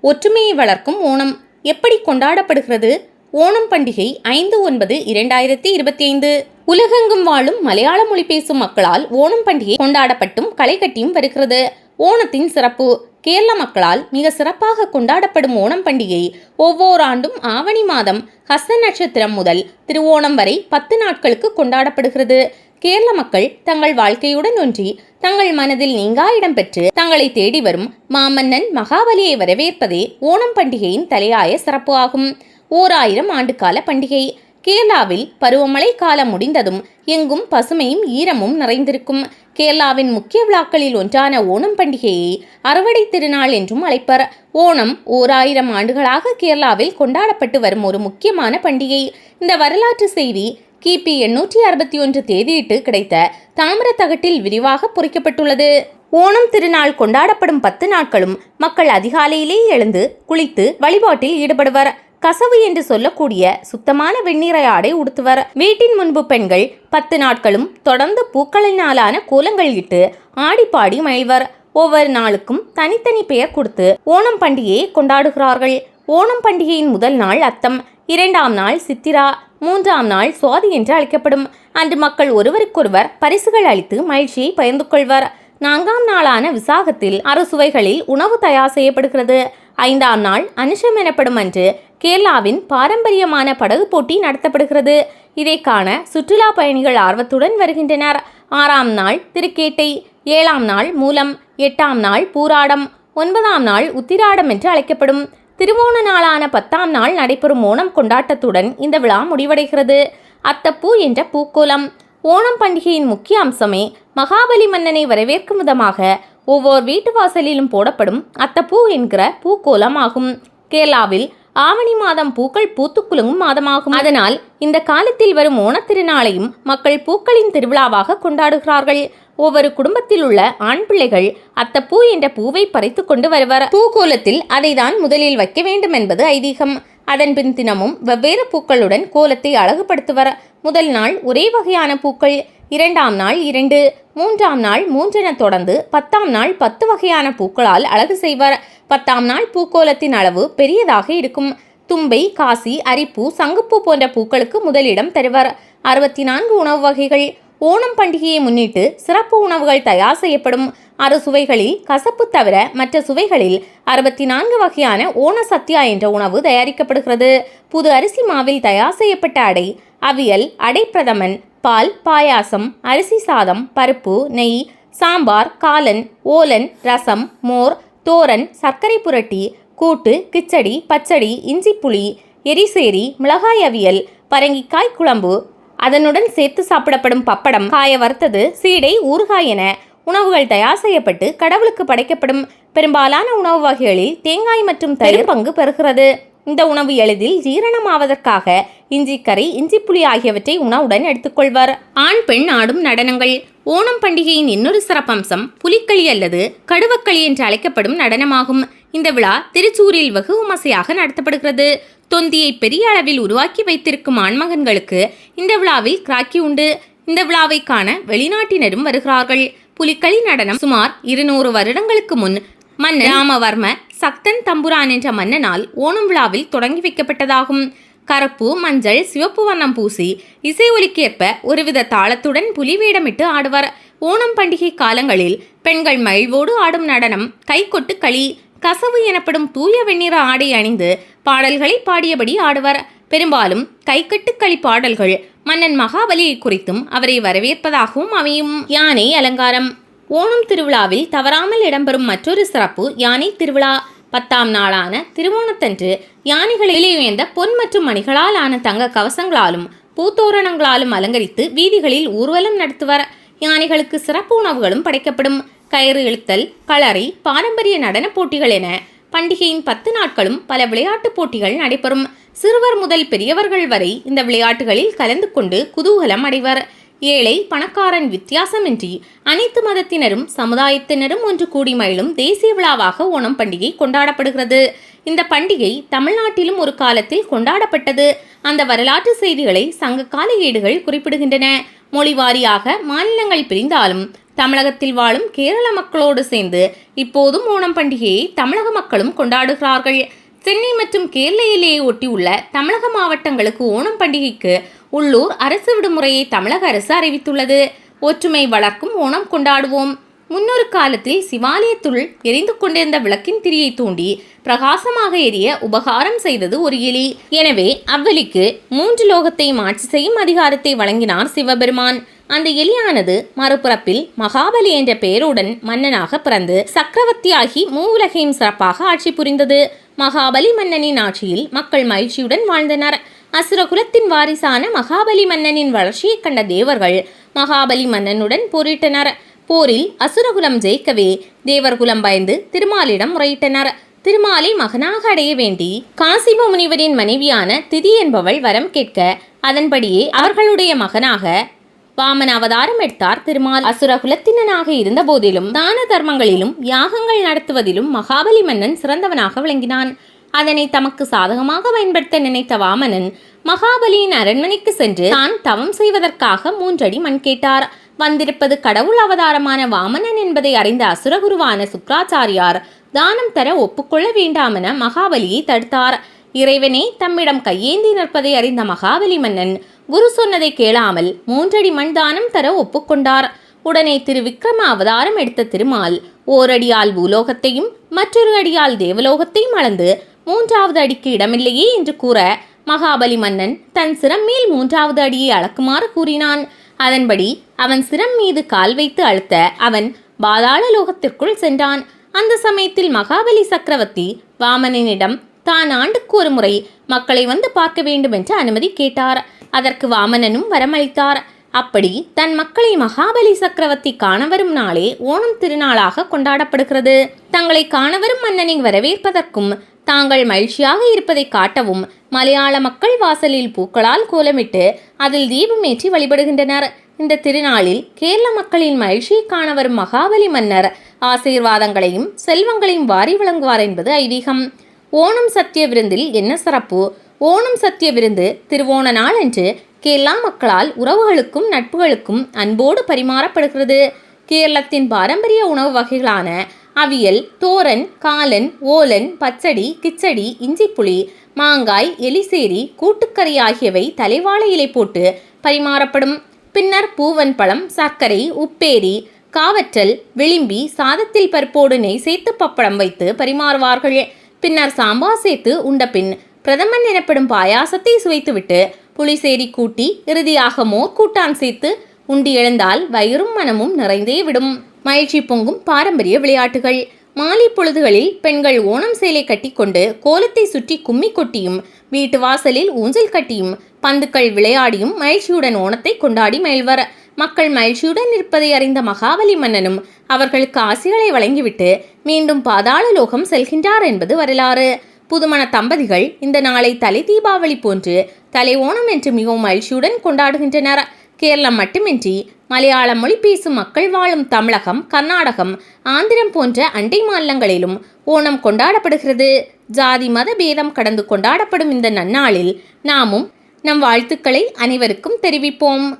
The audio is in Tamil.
ஒற்றுமையை வளர்க்கும் ஓணம். எப்படி கொண்டாடப்படுகிறது? ஓணம் பண்டிகை ஐந்து ஒன்பது இரண்டாயிரத்தி இருபத்தி ஐந்து உலகெங்கும் வாழும் மலையாள மொழி பேசும் மக்களால் ஓணம் பண்டிகை கொண்டாடப்பட்டும் களை கட்டியும் வருகிறது. ஓணத்தின் சிறப்பு கேரள மக்களால் மிக சிறப்பாக கொண்டாடப்படும் ஓணம் பண்டிகை ஒவ்வொரு ஆண்டும் ஆவணி மாதம் ஹஸ்த நட்சத்திரம் முதல் திருவோணம் வரை பத்து நாட்களுக்கு கொண்டாடப்படுகிறது. கேரள மக்கள் தங்கள் வாழ்க்கையுடன் ஒன்றி தங்கள் மனதில் நீங்கா இடம் பெற்று தங்களை தேடி வரும் மாமன்னன் மகாபலியை வரவேற்பதே ஓணம் பண்டிகையின் தலையாய சிறப்பு ஆகும். ஓர் ஆயிரம் ஆண்டுகால பண்டிகை. கேரளாவில் பருவமழை காலம் முடிந்ததும் எங்கும் பசுமையும் ஈரமும் நிறைந்திருக்கும். கேரளாவின் முக்கிய விழாக்களில் ஒன்றான ஓணம் பண்டிகையை அறுவடை திருநாள் என்றும் அழைப்பர். ஓணம் ஓர் ஆயிரம் ஆண்டுகளாக கேரளாவில் கொண்டாடப்பட்டு வரும் ஒரு முக்கியமான பண்டிகை. இந்த வரலாற்று செய்தி கிபி எண்ணூற்றி அறுபத்தி ஒன்று தேதியிட்டு கிடைத்த தாமிர தகட்டில் விரிவாக பொறிக்கப்பட்டுள்ளது. ஓணம் திருநாள் கொண்டாடப்படும் பத்து நாட்களும் மக்கள் அதிகாலையிலே எழுந்து குளித்து வழிபாட்டில் ஈடுபடுவர். கசவு என்று சொல்லக்கூடிய சுத்தமான வெண்ணிறை ஆடை உடுத்துவர். வீட்டின் முன்பு பெண்கள் பத்து நாட்களும் தொடர்ந்து பூக்களினாலான கோலங்கள் இட்டு ஆடிப்பாடி மகிழ்வர். ஒவ்வொரு நாளுக்கும் தனித்தனி பெயர் கொடுத்து ஓணம் பண்டிகையை கொண்டாடுகிறார்கள். ஓணம் பண்டிகையின் முதல் நாள் அத்தம். இரண்டாம் நாள் சித்திரா. மூன்றாம் நாள் சுவாதி என்று அழைக்கப்படும். அன்று மக்கள் ஒருவருக்கொருவர் பரிசுகள் அளித்து மகிழ்ச்சியை பகிர்ந்து கொள்வர். நான்காம் நாளான விசாகத்தில் அறுசுவைகளில் உணவு தயார் செய்யப்படுகிறது. ஐந்தாம் நாள் அனுஷம் எனப்படும் அன்று கேரளாவின் பாரம்பரியமான படகு போட்டி நடத்தப்படுகிறது. இதை காண சுற்றுலா பயணிகள் ஆர்வத்துடன் வருகின்றனர். ஆறாம் நாள் திருக்கேட்டை ஏழாம் நாள் மூலம் எட்டாம் நாள் பூராடம் ஒன்பதாம் நாள் உத்திராடம் என்று அழைக்கப்படும். திருவோண நாளான பத்தாம் நாள் நடைபெறும் ஓணம் கொண்டாட்டத்துடன் இந்த விழா முடிவடைகிறது. அத்தப்பூ என்ற பூக்கோலம். ஓணம் பண்டிகையின் முக்கிய அம்சமே மகாபலி மன்னனை வரவேற்கும் விதமாக ஒவ்வொரு வீட்டு வாசலிலும் போடப்படும் அத்தப்பூ என்கிற பூக்கோலம் ஆகும். கேரளாவில் ஆவணி மாதம் பூக்கள் பூத்து குலுங்கும் மாதமாகும். அதனால் இந்த காலத்தில் வரும் ஓணத்திருநாளையும் மக்கள் பூக்களின் திருவிழாவாக கொண்டாடுகிறார்கள். ஒவ்வொரு குடும்பத்தில் உள்ள ஆண் பிள்ளைகள் அத்தப்பூ என்ற பூவை பறித்து கொண்டு வருவார். பூகோலத்தில் அதை தான் முதலில் வைக்க வேண்டும் என்பது ஐதீகம். அதன் பின் தினமும் வெவ்வேறு பூக்களுடன் கோலத்தை அழகுபடுத்துவர். முதல் நாள் ஒரே வகையான பூக்கள். இரண்டாம் நாள் இரண்டு மூன்றாம் நாள் மூன்றென தொடர்ந்து பத்தாம் நாள் பத்து வகையான பூக்களால் அழகு செய்வர். பத்தாம் நாள் பூக்கோலத்தின் அளவு பெரியதாக இருக்கும். தும்பை காசி அரிப்பூ சங்குப்பூ போன்ற பூக்களுக்கு முதலிடம் தருவார். அறுபத்தி நான்கு உணவு வகைகள். ஓணம் பண்டிகையை முன்னிட்டு சிறப்பு உணவுகள் தயார் செய்யப்படும் அறு சுவைகளில் கசப்பு தவிர மற்ற சுவைகளில் அறுபத்தி நான்கு வகையான ஓண சத்யா என்ற உணவு தயாரிக்கப்படுகிறது. புது அரிசி மாவில் தயார் செய்யப்பட்ட அடை அவியல் அடை பிரதமன் பால் பாயாசம் அரிசி சாதம் பருப்பு நெய் சாம்பார் காலன் ஓலன் ரசம் மோர் தோரன் சர்க்கரை புரட்டி கூட்டு கிச்சடி பச்சடி இஞ்சி புளி எரிசேரி மிளகாய் அவியல் பரங்கிக்காய் குழம்பு அதனுடன் சேர்த்து சாப்பிடப்படும் பப்படம் காய வறுத்தது சீடை ஊறுகாய் என உணவுகள் தயார் செய்யப்பட்டு கடவுளுக்கு படைக்கப்படும் பெரும்பாலான உணவு வகைகளில் தேங்காய் மற்றும் தயிர் பங்கு பெறுகிறது. இந்த உணவு எளிதில் ஜீரணமாவதற்காக இஞ்சிக்கரை இஞ்சிப்புளி ஆகியவற்றை உணவுடன் எடுத்துக்கொள்வர் ஆண் பெண் ஆடும் நடனங்கள். ஓணம் பண்டிகையின் இன்னொரு சிறப்பம்சம் புலிக்களி அல்லது கடுவக்களி என்று அழைக்கப்படும் நடனமாகும். இந்த விழா திருச்சூரில் வெகு விமர்சையாக நடத்தப்படுகிறது. தொந்தியை பெரிய அளவில் உருவாக்கி வைத்திருக்கும் ஆண்மகன்களுக்கு இந்த விழாவில் கிராக்கி உண்டு. இந்த விழாவை காண வெளிநாட்டினரும் வருகிறார்கள். புலிக்களி நடனம் சுமார் இருநூறு வருடங்களுக்கு முன் மன்னர் ராமவர்ம சக்தன் தம்புரான் என்ற மன்னனால் ஓணம் விழாவில் தொடங்கி வைக்கப்பட்டதாகும். கருப்பு மஞ்சள் சிவப்பு வண்ணம் பூசி இசை ஒலிக்கேற்ப ஒருவித தாளத்துடன் புலி வேடமிட்டு ஆடுவர். ஓணம் பண்டிகை காலங்களில் பெண்கள் மகிழ்வோடு ஆடும் நடனம் கைகொட்டு களி கசவு எனப்படும் தூய வெண்ணிற ஆடை அணிந்து பாடல்களை பாடியபடி ஆடுவர். பெரும்பாலும் கைக்கட்டுக்களி பாடல்கள் மன்னன் மகாபலியை குறித்தும் அவரை வரவேற்பதாகவும் அமையும். யானை அலங்காரம். ஓணம் திருவிழாவில் தவறாமல் இடம்பெறும் மற்றொரு சிறப்பு யானை திருவிழா. பத்தாம் நாளான திருவோணத்தன்று யானைகளில் உயர்ந்த பொன் மற்றும் மணிகளால் ஆன தங்க கவசங்களாலும் பூத்தோரணங்களாலும் அலங்கரித்து வீதிகளில் ஊர்வலம் நடத்துவர். யானைகளுக்கு சிறப்பு உணவுகளும் படைக்கப்படும். கயிறு இழுத்தல் களரி பாரம்பரிய நடனப் போட்டிகள் என பண்டிகையின் பத்து நாட்களும் பல விளையாட்டுப் போட்டிகள் நடைபெறும். சிறுவர் முதல் பெரியவர்கள் வரை இந்த விளையாட்டுகளில் கலந்து கொண்டு குதூகலம் அடைவர். ஏழை பணக்காரன் வித்தியாசமின்றி அனைத்து மதத்தினரும் சமுதாயத்தினரும் ஒன்று கூடி மயிலும் தேசிய விழாவாக ஓணம் பண்டிகை கொண்டாடப்படுகிறது. இந்த பண்டிகை தமிழ்நாட்டிலும் ஒரு காலத்தில் கொண்டாடப்பட்டது. அந்த வரலாற்று செய்திகளை சங்க கால ஏடுகள் குறிப்பிடுகின்றன. மொழி வாரியாக மாநிலங்கள் பிரிந்தாலும் தமிழகத்தில் வாழும் கேரள மக்களோடு சேர்ந்து இப்போதும் ஓணம் பண்டிகையை தமிழக மக்களும் கொண்டாடுகிறார்கள். சென்னை மற்றும் கேரளையிலேயே ஒட்டியுள்ள தமிழக மாவட்டங்களுக்கு ஓணம் பண்டிகைக்கு உள்ளூர் அரசு விடுமுறையை தமிழக அரசு அறிவித்துள்ளது. ஒற்றுமை வளர்க்கும் ஓணம் கொண்டாடுவோம். முன்னொரு காலத்தில் சிவாலயத்துள் எரிந்து கொண்டிருந்த விளக்கின் திரியை தூண்டி பிரகாசமாக எரிய உபகாரம் செய்தது ஒரு எலி. எனவே அவ்வெளிக்கு மூன்று லோகத்தையும் ஆட்சி செய்யும் அதிகாரத்தை வழங்கினார் சிவபெருமான். அந்த எலியானது மறுபிறப்பில் மகாபலி என்ற பெயருடன் மன்னனாக பிறந்து சக்கரவர்த்தியாகி மூவுலகையும் சிறப்பாக ஆட்சி புரிந்தது. மகாபலி மன்னனின் ஆட்சியில் மக்கள் மகிழ்ச்சியுடன் வாழ்ந்தனர். அசுரகுலத்தின் வாரிசான மகாபலி மன்னனின் வளர்ச்சியைக் கண்ட தேவர்கள் மகாபலி மன்னனுடன் போரிட்டனர். போரில் அசுரகுலம் ஜெயிக்கவே தேவர்குலம் பயந்து திருமாலிடம் முறையிட்டனர். திருமாலை மகனாக அடைய வேண்டி காசிப முனிவரின் மனைவியான திதி என்பவள் வரம் கேட்க அதன்படியே அவர்களுடைய மகனாக வாமன அவதாரம் எடுத்தார் திருமால். அசுரகுலத்தினனாக இருந்த போதிலும் தான தர்மங்களிலும் யாகங்கள் நடத்துவதிலும் மகாபலி மன்னன் சிறந்தவனாக விளங்கினான். அதனை தமக்கு சாதகமாக பயன்படுத்த நினைத்த வாமனன் மகாபலியின் அரண்மனைக்கு சென்று தான் தவம் செய்வதற்காக மூன்றடி மண் கேட்டார். வந்திருப்பது கடவுள் அவதாரமான வாமனன் என்பதை அறிந்த அசுரகுருவான சுக்ராச்சாரியார் தானம் தர ஒப்புக்கொள்ள வேண்டாமென மகாபலியை தடுத்தார். இறைவனே தம்மிடம் கையேந்தி நிற்பதை அறிந்த மகாபலி மன்னன் குரு சொன்னதை கேளாமல் மூன்றடி மண் தானம் தர ஒப்புக்கொண்டார். உடனே திரு விக்ரம அவதாரம் எடுத்த திருமால் ஓரடியால் பூலோகத்தையும் மற்றொரு அடியால் தேவலோகத்தையும் அளந்து மூன்றாவது அடிக்கு இடமில்லையே என்று கூற மகாபலி மன்னன் தன் சிரம் மேல் மூன்றாவது அடியை அளக்குமாறு கூறினான். அதன்படி அவன் சிரம் மீது கால் வைத்து அழுத்த அவன் பாதாள லோகத்திற்குள் சென்றான். அந்த சமயத்தில் மகாபலி சக்கரவர்த்தி வாமனனிடம் தான் ஆண்டுக்கு ஒரு முறை மக்களை வந்து பார்க்க வேண்டும் என்று அனுமதி கேட்டார். அதற்கு வாமனனும் வரமளித்தார். அப்படி தன் மக்களை மகாபலி சக்கரவர்த்தி காணவரும் நாளே ஓணம் திருநாளாக கொண்டாடப்படுகிறது. தங்களை காணவரும் மன்னனை வரவேற்பதற்கும் தாங்கள் மகிழ்ச்சியாக இருப்பதை காட்டவும் மலையாள மக்கள் வாசலில் பூக்களால் கோலமிட்டு அதில் தீபமேற்றி வழிபடுகின்றனர். இந்த திருநாளில் கேரள மக்களின் மகிழ்ச்சியை காண வரும் மகாபலி மன்னர். ஆசீர்வாதங்களையும் செல்வங்களையும் வாரி வழங்குவார் என்பது ஐதீகம். ஓணம் சத்திய விருந்தில் என்ன சிறப்பு? ஓணம் சத்திய விருந்து திருவோண நாள் என்று கேரளா மக்களால் உறவுகளுக்கும் நட்புகளுக்கும் அன்போடு பரிமாறப்படுகிறது. கேரளத்தின் பாரம்பரிய உணவு வகைகளான அவியல் தோரன் காலன் ஓலன் பச்சடி கிச்சடி இஞ்சிப்புளி மாங்காய் எலிசேரி கூட்டுக்கறி ஆகியவை தலைவாழை இலை போட்டு பரிமாறப்படும். பின்னர் பூவன் பழம் சர்க்கரை உப்பேரி காவற்றல் விளிம்பி சாதத்தில் பருப்போடு நெய் சேர்த்து பப்படம் வைத்து பரிமாறுவார்கள். பின்னர் சாம்பார் சேர்த்து உண்ட பின் பிரதமன் எனப்படும் பாயாசத்தை சுவைத்துவிட்டு புளிசேரி கூட்டி இறுதியாக மோர் கூட்டான் சேர்த்து உண்டி எழுந்தால் வயிறும் மனமும் நிறைந்தே விடும். மகிழ்ச்சி பொங்கும் பாரம்பரிய விளையாட்டுகள். மாலை பொழுதுகளில் பெண்கள் ஓணம் சேலை கட்டிக்கொண்டு கோலத்தை சுற்றி கும்மி கொட்டியும் வீட்டு வாசலில் ஊஞ்சல் கட்டியும் பந்துக்கள் விளையாடியும் மகிழ்ச்சியுடன் ஓணத்தை கொண்டாடி மகிழ்வர். மக்கள் மகிழ்ச்சியுடன் இருப்பதை அறிந்த மகாபலி மன்னனும் அவர்களுக்கு ஆசைகளை வழங்கிவிட்டு மீண்டும் பாதாள லோகம் செல்கின்றார் என்பது வரலாறு. புதுமண தம்பதிகள் இந்த நாளை தலை தீபாவளி போன்று தலை ஓணம் என்று மிகவும் மகிழ்ச்சியுடன் கொண்டாடுகின்றனர். கேரளம் மட்டுமின்றி மலையாள மொழி பேசும் மக்கள் வாழும் தமிழகம் கர்நாடகம் ஆந்திரம் போன்ற அண்டை மாநிலங்களிலும் ஓணம் கொண்டாடப்படுகிறது. ஜாதி மத பேதம் கடந்து கொண்டாடப்படும் இந்த நன்னாளில் நாமும் நம் வாழ்த்துக்களை அனைவருக்கும் தெரிவிப்போம்.